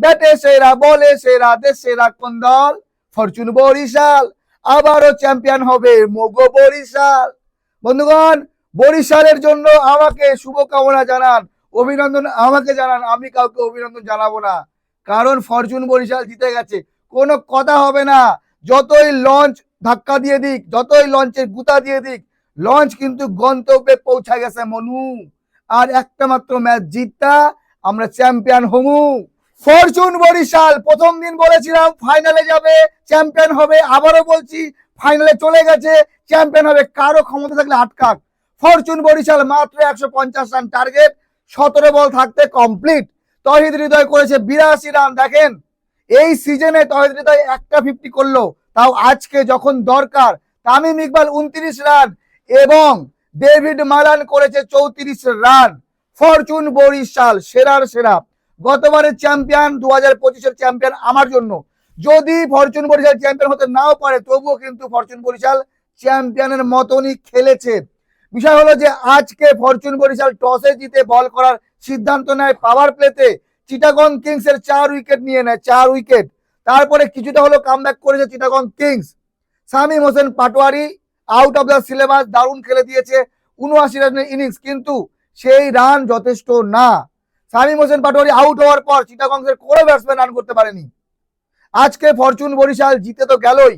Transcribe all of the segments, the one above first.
ব্যাটে সেরা, বলে সেরা, দেশ সেরা কোন দল। ফরচুন বরিশাল, আবারও চ্যাম্পিয়ন হবে মোগো বরিশাল। বন্ধুগণ, বরিশালের জন্য আমাকে শুভকামনা জানান, অভিনন্দন আমাকে জানান, আমি কাউকে অভিনন্দন জানাব না। কারণ ফরচুন বরিশাল জিতে গেছে। কোনো কথা হবে না। যতই লঞ্চ ধাক্কা দিয়ে দিক, যতই লঞ্চের গুতা দিয়ে দিক লঞ্চ কিন্তু গন্তব্যে পৌঁছা গেছে মনু। আর একটা মাত্র ম্যাচ জিততা, আমরা চ্যাম্পিয়ন হমু। ফরচুন বরিশাল, প্রথম দিন বলেছিলাম ফাইনালে যাবে চ্যাম্পিয়ন হবে, আবারও বলছি ফাইনালে চলে গেছে চ্যাম্পিয়ন হবে, কারও ক্ষমতা থাকলে আটকাক। ফরচুন বরিশাল মাত্র একশো পঞ্চাশ রান টার্গেট সতেরো বল থাকতে কমপ্লিট তহিদ হৃদয় করেছে বিরাশি রান, দেখেন, এই সিজনে তহিদ হৃদয় একটা ফিফটি করল, তাও আজকে যখন দরকার, তামিম ইকবাল উনত্রিশ রান এবং ডেভিড মালান করেছে চৌত্রিশ রান। ফরচুন বরিশাল সেরার সেরা। গতবারের চ্যাম্পিয়ন দু হাজার পঁচিশের চ্যাম্পিয়ন আমার জন্য। যদি ফরচুন বরিশাল চ্যাম্পিয়ন হতে নাও পারে, তবুও কিন্তু ফরচুন বরিশাল চ্যাম্পিয়নের মতনই খেলেছে। বিষয় হলো যে, আজকে ফরচুন বরিশাল টসে জিতে বল করার সিদ্ধান্ত নেয় পাওয়ার প্লেতে চিটাগং কিংস এর চার উইকেট নিয়ে নেয়, চার উইকেট তারপরে কিছুটা হলো কামব্যাক করেছে Chittagong kings. Samim Hossain Patwari out of the syllabus দারুণ খেলে দিয়েছে। উনআশি রানের ইনিংস কিন্তু সেই রান যথেষ্ট না। সামিম হোসেন পাটোয়ারি আউট হওয়ার পর চিটাগং এর কোনো ব্যাটসম্যান রান করতে পারেনি। আজকে ফরচুন বরিশাল জিতে তো গেলই।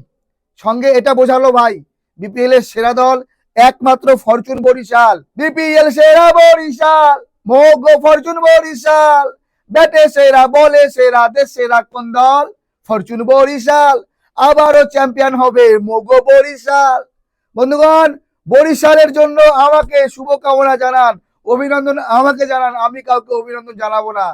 সঙ্গে এটা বোঝালো ভাই বিপিএল এর সেরা দল একমাত্র ফরচুন বরিশাল। বিপিএল সেরা বরিশাল মোগ ফরচুন বরিশাল। ব্যাটে সেরা, বলে সেরা, দেশ সেরা কোন দল? ফরচুন বরিশাল, আবারও চ্যাম্পিয়ন হবে মোগো বরিশাল। বন্ধুগণ, বরিশালের জন্য আমাকে শুভকামনা জানান। অভিনন্দন আমাকে জানান, আমি কাউকে অভিনন্দন জানাব না।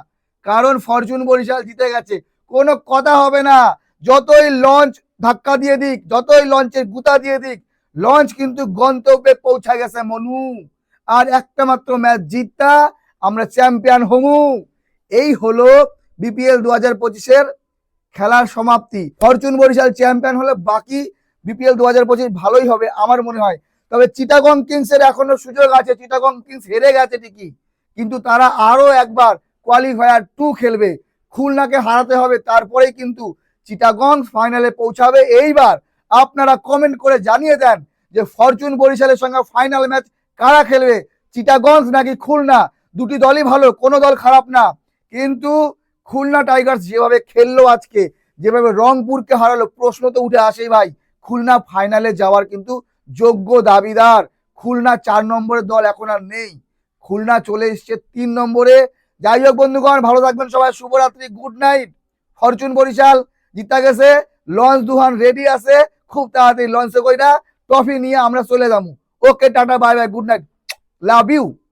কারণ ফরচুন বরিশাল জিতে গেছে। কোনো কথা হবে না। যতই লঞ্চ ধাক্কা দিয়ে দিক, যতই লঞ্চের গুতা দিয়ে দিক লঞ্চ কিন্তু গন্তব্যে পৌঁছা গেছে মনু। আর একটা মাত্র ম্যাচ জিততা, আমরা চ্যাম্পিয়ন হমু। এই হলো বিপিএল দু হাজার পঁচিশের খেলার সমাপ্তি। ফরচুন বরিশাল চ্যাম্পিয়ন হলে বাকি বিপিএল দু হাজার পঁচিশ ভালোই হবে, আমার মনে হয়। তবে চিটাগং কিংস এর এখনও সুযোগ আছে, চিটাগং কিংস হেরে গেছে ঠিকই, কিন্তু তারা আরও একবার কোয়ালিফায়ার টু খেলবে। খুলনাকে হারাতে হবে, তারপরেই কিন্তু চিটাগং ফাইনালে পৌঁছাবে। এইবার আপনারা কমেন্ট করে জানিয়ে দেন যে ফরচুন বরিশালের সঙ্গে ফাইনাল ম্যাচ কারা খেলবে। চিটাগঞ্জ নাকি খুলনা? দুটি দলই ভালো, কোনো দল খারাপ না। কিন্তু খুলনা টাইগার্স যেভাবে খেললো আজকে, যেভাবে রংপুরকে হারালো, প্রশ্ন তো উঠে আসেই ভাই, খুলনা ফাইনালে যাওয়ার কিন্তু যোগ্য দাবিদার। খুলনা চার নম্বরের দল এখন আর নেই। খুলনা চলে এসছে তিন নম্বরে। যাই হোক বন্ধুগণ, ভালো থাকবেন সবাই। শুভরাত্রি, গুড নাইট। ফরচুন বরিশাল জিতা গেছে। লঞ্চ দুহান রেডি আছে। খুব তাড়াতাড়ি লঞ্চে কইরা ট্রফি নিয়ে আমরা চলে যাব। Okay, tata, bye bye, good night. Love you.